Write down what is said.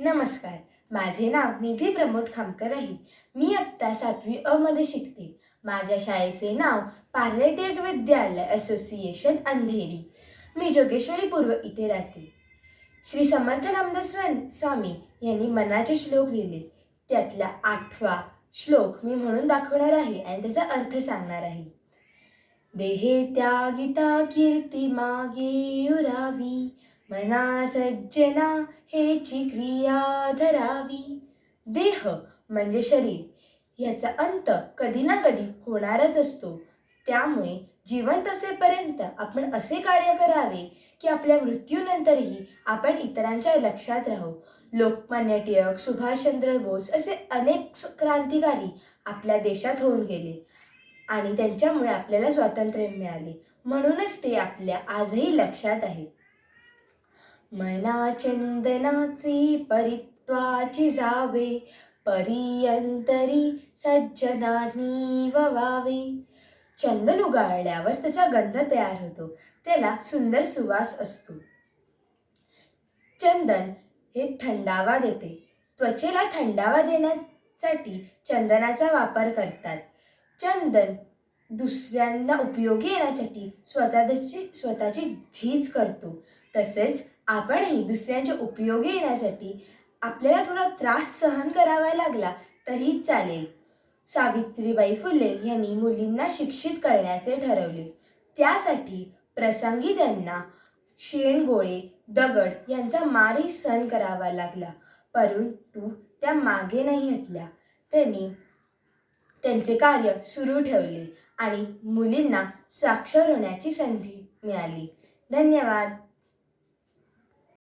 नमस्कार. माझे नाव निधी प्रमोद खामकर आहे. मी आत्ता सातवी अ मध्ये शिकते. माझ्या शाळेचे नाव पार्लेटेड विद्यालय असोसिएशन अंधेरी. मी जोगेश्वरी पूर्व इथे राहते. श्री समर्थ रामदास स्वामी यांनी मनाचे श्लोक लिहिले. त्यातला आठवा श्लोक मी म्हणून दाखवणार आहे आणि त्याचा अर्थ सांगणार आहे. देहे त्यागिता कीर्ती मागे उरावी. मना सज्जना हेची क्रिया धरावी. देह म्हणजे शरीर याचा अंत कधी ना कधी होणारच असतो. त्यामुळे जिवंत असेपर्यंत आपण असे कार्य करावे की आपल्या मृत्यूनंतरही आपण इतरांच्या लक्षात राहू. लोकमान्य टिळक सुभाषचंद्र बोस असे अनेक क्रांतिकारी आपल्या देशात होऊन गेले आणि त्यांच्यामुळे आपल्याला स्वातंत्र्य मिळाले. म्हणूनच ते आपल्या आजही लक्षात आहेत. मना चंदनाची परित्वाची जावे परियंतरी सज्जनानी ववावे. चंदन उगाळल्यावर त्याचा गंध तयार होतो. त्याला सुंदर सुवास असतो. चंदन हे थंडावा देते. त्वचेला थंडावा देण्यासाठी चंदनाचा वापर करतात. चंदन दुसऱ्यांना उपयोगी येण्यासाठी स्वतःची स्वतःची झीज करतो. तसेच आपणही दुसऱ्यांच्या उपयोगी येण्यासाठी आपल्याला थोडा त्रास सहन करावा लागला तरी चालेल. सावित्रीबाई फुले यांनी मुलींना शिक्षित करण्याचे ठरवले. त्यासाठी प्रसंगी त्यांना शेणगोळे दगड यांचा मारही सहन करावा लागला. परंतु त्या मागे नाही हटल्या त्यांनी त्यांचे कार्य सुरू ठेवले आणि मुलींना साक्षर होण्याची संधी मिळाली. धन्यवाद.